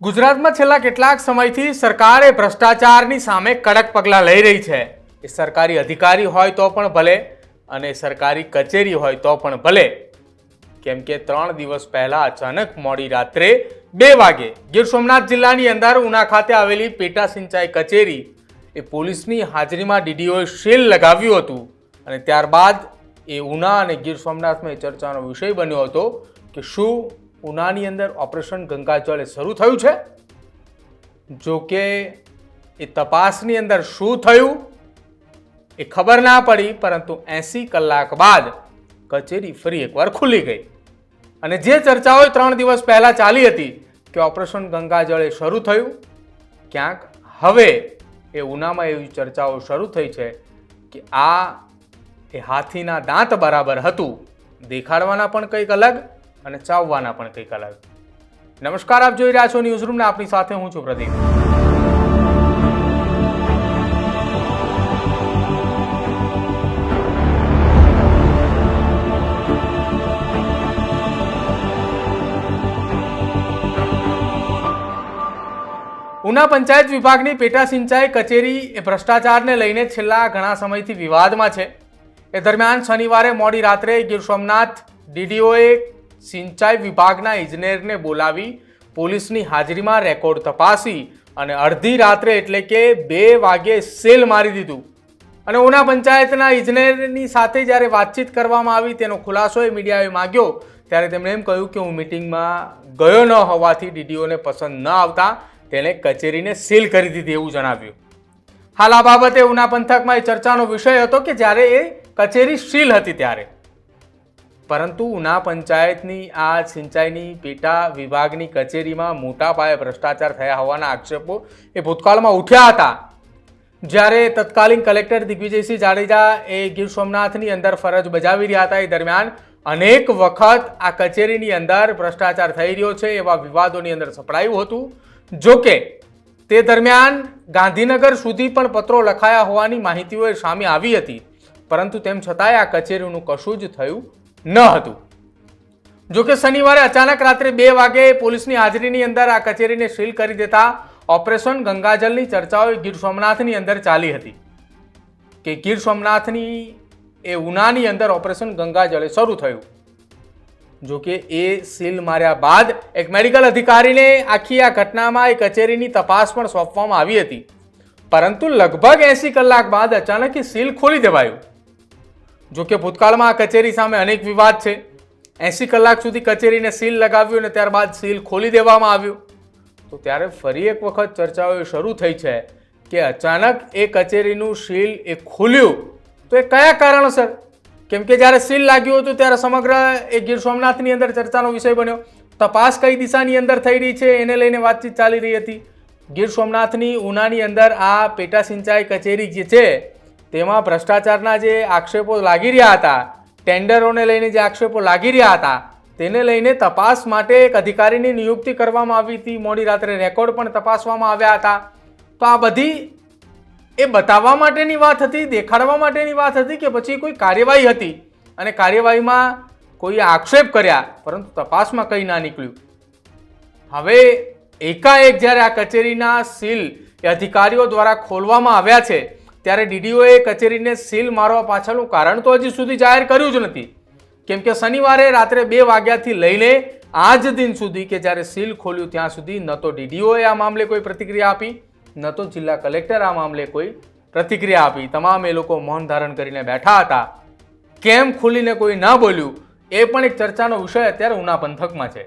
ગુજરાતમાં છેલ્લા કેટલાક સમયથી સરકારે ભ્રષ્ટાચારની સામે કડક પગલાં લઈ રહી છે. એ સરકારી અધિકારી હોય તો પણ ભલે અને સરકારી કચેરી હોય તો પણ ભલે. કેમ કે ત્રણ દિવસ પહેલાં અચાનક મોડી રાત્રે બે વાગે ગીર સોમનાથ જિલ્લાની અંદર ઉના ખાતે આવેલી પેટા સિંચાઈ કચેરી એ પોલીસની હાજરીમાં ડીડીઓએ શેલ લગાવ્યું હતું અને ત્યારબાદ એ ઉના અને ગીર સોમનાથમાં એ ચર્ચાનો વિષય બન્યો હતો કે શું ઉનાની અંદર ઓપરેશન ગંગાજળ શરૂ થયું છે? જો કે એ તપાસની અંદર શું થયું? એ ખબર ના પડી, પરંતુ એંસી કલાક બાદ કચેરી ફરી એકવાર ખુલી ગઈ. અને જે ચર્ચાઓ ત્રણ દિવસ પહેલાં ચાલી હતી કે ઓપરેશન ગંગાજળ શરૂ થયું, ક્યાંક હવે એ ઉનામાં એવી ચર્ચાઓ શરૂ થઈ છે કે આ એ હાથીના દાંત બરાબર હતું. દેખાડવાના પણ કંઈક અલગ અને ચાવવાના પણ કંઈક અલગ નમસ્કાર, આપ જોઈ રહ્યા છો ન્યૂઝરૂમને આપની સાથે હું છું પ્રદીપ. ઉના પંચાયત વિભાગની પેટા સિંચાઈ કચેરી એ ભ્રષ્ટાચારને લઈને છેલ્લા ઘણા સમયથી વિવાદમાં છે. એ દરમિયાન શનિવારે મોડી રાત્રે ગીર સોમનાથ ડીડીઓએ સિંચાઈ વિભાગના ઇજનેરને બોલાવી પોલીસની હાજરીમાં રેકોર્ડ તપાસી અને અડધી રાત્રે એટલે કે બે વાગે સેલ મારી દીધું. અને ઉના પંચાયતના ઇજનેરની સાથે જ્યારે વાતચીત કરવામાં આવી તેનો ખુલાસો એ મીડિયાએ માગ્યો, ત્યારે તેમણે એમ કહ્યું કે હું મિટિંગમાં ગયો ન હોવાથી ડીડીઓને પસંદ ન આવતા, તેણે કચેરીને સીલ કરી દીધી એવું જણાવ્યું. હાલ આ બાબતે ઉના પંથકમાં એ ચર્ચાનો વિષય હતો કે જ્યારે એ કચેરી સીલ હતી ત્યારે. પરંતુ ઉના પંચાયતની, આ સિંચાઈની, પેટા વિભાગની કચેરીમાં મોટા પાયે ભ્રષ્ટાચાર થયા હોવાના આક્ષેપો એ ભૂતકાળમાં ઉઠ્યા હતા. જ્યારે તત્કાલીન કલેક્ટર દિગ્વિજયસિંહ જાડેજા એ ગીર સોમનાથની અંદર ફરજ બજાવી રહ્યા હતા, એ દરમિયાન અનેક વખત આ કચેરીની અંદર ભ્રષ્ટાચાર થઈ રહ્યો છે એવા વિવાદોની અંદર સપડાયું હતું. જોકે તે દરમિયાન ગાંધીનગર સુધી પણ પત્રો લખાયા હોવાની માહિતીઓ સામે આવી હતી. પરંતુ તેમ છતાંય આ કચેરીનું કશું જ થયું ન હતું. જો કે શનિવારે અચાનક રાત્રે બે વાગે પોલીસની હાજરીની અંદર આ કચેરીને સીલ કરી દેતા ઓપરેશન ગંગાજલની ચર્ચાઓ ગીર સોમનાથની અંદર ચાલી હતી. કે ગીર સોમનાથની એ ઉનાની અંદર ઓપરેશન ગંગાજળે શરૂ થયું. જો કે એ સીલ માર્યા બાદ એક મેડિકલ અધિકારીને આખી આ ઘટનામાં એ કચેરીની તપાસ પણ સોંપવામાં આવી હતી. પરંતુ લગભગ એંસી કલાક બાદ અચાનક સીલ ખોલી દેવાયું. જો કે ભૂતકાળમાં આ કચેરી સામે અનેક વિવાદ છે. એંસી કલાક સુધી કચેરીને સીલ લગાવ્યું અને ત્યારબાદ સીલ ખોલી દેવામાં આવ્યું. તો ત્યારે ફરી એક વખત ચર્ચાઓ શરૂ થઈ છે કે અચાનક એ કચેરીનું સીલ એ ખુલ્યું. તો એ કયા કારણસર? કેમ કે જ્યારે સીલ લાગ્યું હતું ત્યારે સમગ્ર એ ગીર સોમનાથની અંદર ચર્ચાનો વિષય બન્યો. તપાસ કઈ દિશાની અંદર થઈ રહી છે એને લઈને વાતચીત ચાલી રહી હતી. ગીર સોમનાથની ઉનાની અંદર આ પેટા સિંચાઈ કચેરી જે છે તેમાં ભ્રષ્ટાચારના જે આક્ષેપો લાગી રહ્યા હતા, ટેન્ડરોને લઈને જે આક્ષેપો લાગી રહ્યા હતા, તેને લઈને તપાસ માટે એક અધિકારીની નિયુક્તિ કરવામાં આવી હતી. મોડી રાત્રે રેકોર્ડ પણ તપાસવામાં આવ્યા હતા. તો આ બધી એ બતાવવા માટેની વાત હતી, દેખાડવા માટેની વાત હતી કે પછી કોઈ કાર્યવાહી હતી? અને કાર્યવાહીમાં કોઈ આક્ષેપ કર્યા, પરંતુ તપાસમાં કંઈ ના નીકળ્યું. હવે એકાએક જ્યારે આ કચેરીના સીલ એ અધિકારીઓ દ્વારા ખોલવામાં આવ્યા છે ત્યારે ડીડીઓએ કચેરીને સીલ મારવા પાછળનું કારણ તો હજી સુધી જાહેર કર્યું જ નથી. કેમ કે શનિવારે રાત્રે બે વાગ્યાથી લઈને આજ દિન સુધી કે જ્યારે સીલ ખોલ્યું ત્યાં સુધી ન તો ડીડીઓએ આ મામલે કોઈ પ્રતિક્રિયા આપી, ન તો જિલ્લા કલેક્ટર આ મામલે કોઈ પ્રતિક્રિયા આપી. તમામ એ લોકો મૌન ધારણ કરીને બેઠા હતા. કેમ ખુલીને કોઈ ન બોલ્યું, એ પણ એક ચર્ચાનો વિષય અત્યારે ઉના પંથકમાં છે.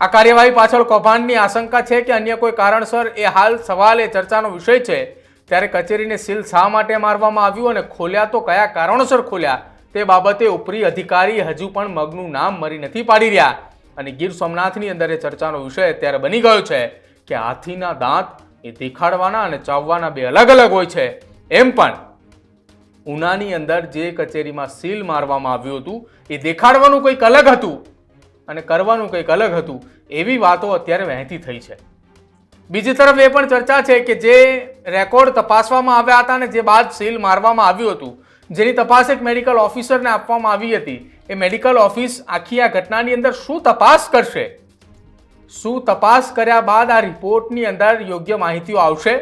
આ કાર્યવાહી પાછળ કૌભાંડની આશંકા છે કે અન્ય કોઈ કારણસર એ હાલ સવાલ એ ચર્ચાનો વિષય છે. ત્યારે કચેરીને સીલ શા માટે મારવામાં આવ્યું અને ખોલ્યા તો કયા કારણોસર ખોલ્યા? તે બાબતે ઉપરી અધિકારી હજુ પણ મગનું નામ મરી નથી પાડી રહ્યા. અને ગીર સોમનાથની અંદર એ ચર્ચાનો વિષય અત્યારે બની ગયો છે કે હાથીના દાંત એ દેખાડવાના અને ચાવવાના બે અલગ અલગ હોય છે. એમ પણ ઉનાની અંદર જે કચેરીમાં સીલ મારવામાં આવ્યું હતું, એ દેખાડવાનું કંઈક અલગ હતું અને કરવાનું કંઈક અલગ હતું, એવી વાતો અત્યારે વહેતી થઈ છે. બીજી તરફ એ પણ ચર્ચા છે કે જે રેકોર્ડ તપાસવામાં આવ્યા હતા અને જે બાદ સીલ મારવામાં આવ્યું હતું, જેની તપાસ એક મેડિકલ ઓફિસરને આપવામાં આવી હતી. એ મેડિકલ ઓફિસ આખી આ ઘટનાની અંદર શું તપાસ કરશે? શું તપાસ કર્યા બાદ આ રિપોર્ટની અંદર યોગ્ય માહિતીઓ આવશે?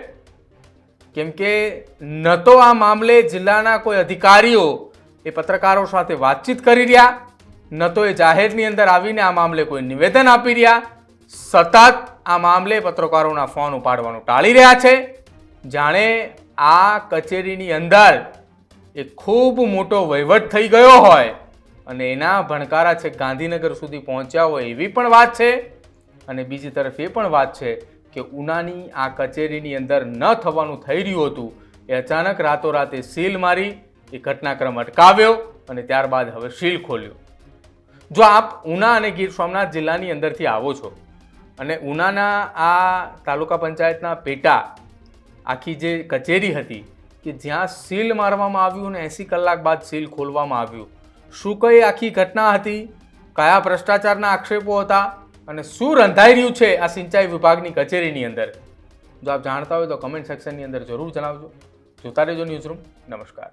કેમ કે ન તો આ મામલે જિલ્લાના કોઈ અધિકારીઓ એ પત્રકારો સાથે વાતચીત કરી રહ્યા ન તો એ જાહેરની અંદર આવીને આ મામલે કોઈ નિવેદન આપી રહ્યા. સતત આ મામલે પત્રકારોના ફોન ઉપાડવાનું ટાળી રહ્યા છે. જાણે આ કચેરીની અંદર એ ખૂબ મોટો વહીવટ થઈ ગયો હોય અને એના ભણકારા છે ગાંધીનગર સુધી પહોંચ્યા હોય એવી પણ વાત છે. અને બીજી તરફ એ પણ વાત છે કે ઉનાની આ કચેરીની અંદર ન થવાનું થઈ રહ્યું હતું. એ અચાનક રાતોરાતે સીલ મારી, એ ઘટનાક્રમ અટકાવ્યો અને ત્યારબાદ હવે સીલ ખોલ્યો. જો આપ ઉના અને ગીર સોમનાથ જિલ્લાની અંદરથી આવો છો અને ઉનાના આ તાલુકા પંચાયતના પેટા આખી જે કચેરી હતી કે જ્યાં સીલ મારવામાં આવ્યું અને એંસી કલાક બાદ સીલ ખોલવામાં આવ્યું. શું કઈ આખી ઘટના હતી? કયા ભ્રષ્ટાચારના આક્ષેપો હતા? અને શું રંધાઈ રહ્યું છે આ સિંચાઈ વિભાગની કચેરીની અંદર? જો આપ જાણતા હોય તો કમેન્ટ સેક્શનની અંદર જરૂર જણાવજો. જોતા રહેજો ન્યૂઝરૂમ નમસ્કાર.